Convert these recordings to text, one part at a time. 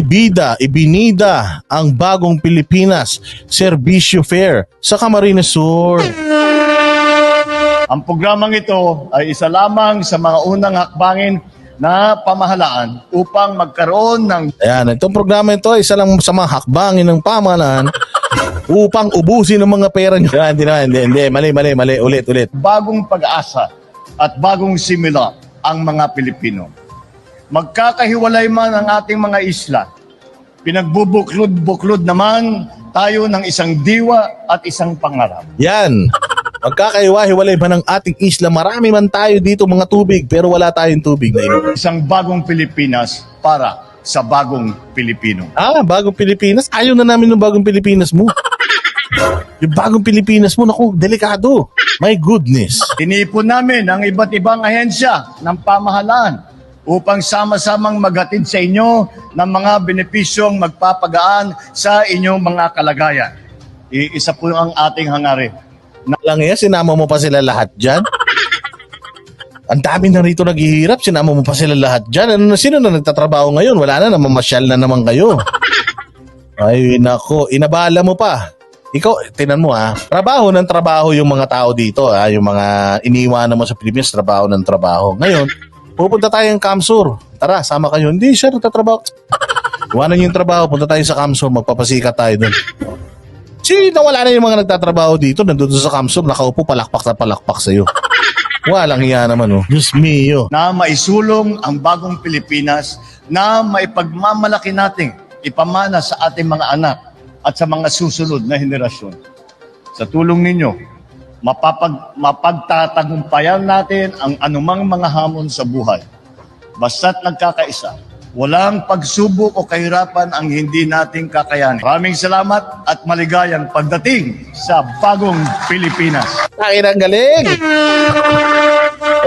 Ibida, ibinida ang bagong Pilipinas Servisyo Fair sa Camarines Sur. Ang programang ito ay isa lamang sa mga unang hakbangin na pamahalaan upang magkaroon ng Ayan, itong programa ito ay isa lang sa mga hakbangin ng pamahalaan upang ubusin ang mga pera nyo. Yan, Hindi naman, hindi, hindi, mali, mali, mali, ulit, ulit. bagong pag-asa at bagong simula ang mga Pilipino. Magkakahiwalay man ang ating mga isla, pinagbubuklod-buklod naman tayo ng isang diwa at isang pangarap. Yan. Magkakaiwa-hiwalay man ang ating isla. Marami man tayo dito mga tubig pero wala tayong tubig na inom. Isang bagong Pilipinas para sa bagong Pilipino. Ah, bagong Pilipinas. Ayaw na namin ng bagong Pilipinas mo. Yung bagong Pilipinas mo, naku, delikado. My goodness. Tinipon namin ang iba't ibang ahensya ng pamahalaan upang sama-samang maghatid sa inyo ng mga benepisyong magpapagaan sa inyong mga kalagayan. Iisa po ang ating hangarin. Lang yan, sinama mo pa sila lahat dyan. Ang dami na rito naghihirap, sinama mo pa sila lahat dyan. Ano na, sino na nagtatrabaho ngayon? Wala na, namamasyal na naman kayo. Ay, nako, inabala mo pa. Ikaw, tinan mo ha, trabaho ng trabaho yung mga tao dito ha, yung mga iniwanan mo sa Pilipinas, trabaho ng trabaho. Ngayon, pupunta tayo ng Kamsur. Tara, sama kayo. Hindi siya nagtatrabaho. Iwanan yung trabaho, punta tayo sa Kamsur, magpapasikat tayo doon. Sino wala na yung mga nagtatrabaho dito, nandun sa Kamsur, nakaupo, palakpak na palakpak sa'yo. Walang hiya naman, oh. Diyos mio. na maisulong ang bagong Pilipinas na maipagmamalaki nating ipamana sa ating mga anak at sa mga susunod na henerasyon. Sa tulong ninyo, mapapag, mapagtatagumpayan natin ang anumang mga hamon sa buhay. Basta't nagkakaisa, walang pagsubok o kahirapan ang hindi nating kakayanin. Maraming salamat at maligayang pagdating sa bagong Pilipinas. Takin ang galing!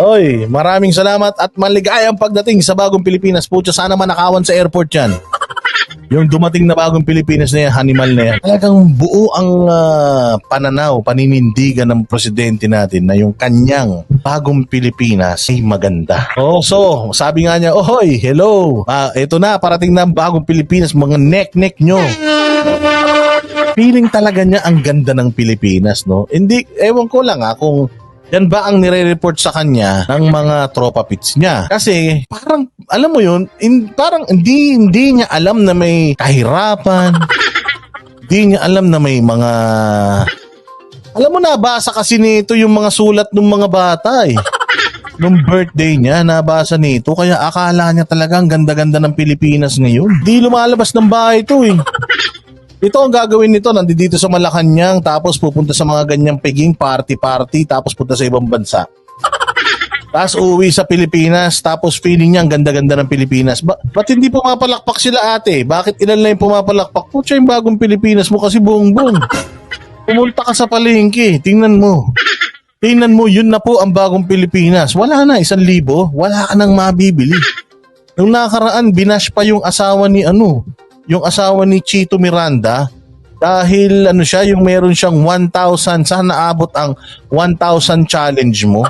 Oy, maraming salamat at maligayang pagdating sa bagong Pilipinas. Pucha, sana manakawan sa airport yan. Yung dumating na bagong Pilipinas na yan, animal na yan. Talagang buo ang ah, pananaw, paninindigan ng presidente natin na yung kanyang bagong Pilipinas ay maganda. Oh, so, sabi nga niya, ohoy, hello, ah, ito na, parating na ang bagong Pilipinas, mga neck-neck nyo. Feeling talaga niya ang ganda ng Pilipinas, no? Hindi, ewan ko lang ah, kung yan ba ang nire-report sa kanya ng mga tropa pits niya? Kasi parang, alam mo yun, in, parang hindi, hindi niya alam na may kahirapan. hindi niya alam na may mga... Alam mo, nabasa kasi nito yung mga sulat ng mga bata eh. Nung birthday niya, nabasa nito. Kaya akala niya talaga ang ganda-ganda ng Pilipinas ngayon. Di lumalabas ng bahay to eh. Ito ang gagawin nito, nandito sa Malacanang, tapos pupunta sa mga ganyang piging party-party, tapos punta sa ibang bansa. Tapos uuwi sa Pilipinas, tapos feeling niya ang ganda-ganda ng Pilipinas. Ba ba't hindi pumapalakpak sila ate? Bakit ilan lang yung pumapalakpak? Putya yung bagong Pilipinas mo kasi buong-buong. Pumunta ka sa palengke, tingnan mo. Tingnan mo, yun na po ang bagong Pilipinas. Wala na, isang libo, wala ka nang mabibili. Nung nakaraan, binash pa yung asawa ni ano, yung asawa ni Chito Miranda dahil ano siya, yung meron siyang 1,000, saan naabot ang 1,000 challenge mo?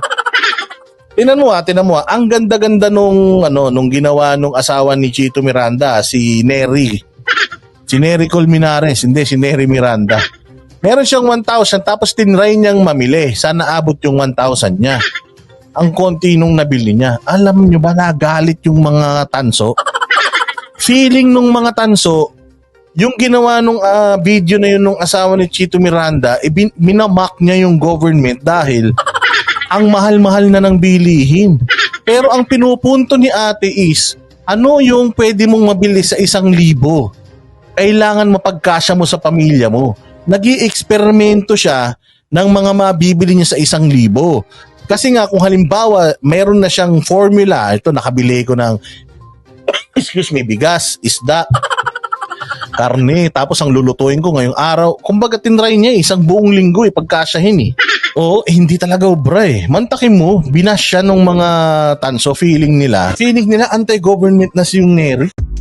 Tinan mo ah, tinan mo ah, ang ganda-ganda nung ano nung ginawa nung asawa ni Chito Miranda, si Neri. Si Neri Colmenares, hindi si Neri Miranda. Meron siyang 1,000 tapos tinry niyang mamili. Sana abot yung 1,000 niya. Ang konti nung nabili niya. Alam niyo ba nagalit yung mga tanso? Feeling nung mga tanso, yung ginawa nung ah, video na yun nung asawa ni Chito Miranda, eh, bin- minamak niya yung government dahil ang mahal-mahal na ng bilihin. Pero ang pinupunto ni ate is, ano yung pwede mong mabili sa isang libo? Kailangan mapagkasya mo sa pamilya mo. nag eksperimento siya ng mga mabibili niya sa isang libo. Kasi nga kung halimbawa mayroon na siyang formula, ito nakabili ko ng excuse me, bigas, isda, karne, tapos ang lulutuin ko ngayong araw. Kumbaga tinry niya eh, isang buong linggo eh, pagkasyahin eh. Oo, eh, hindi talaga obra eh. Mantakin mo, binas siya ng mga tanso feeling nila. Feeling nila anti-government na si yung Neri.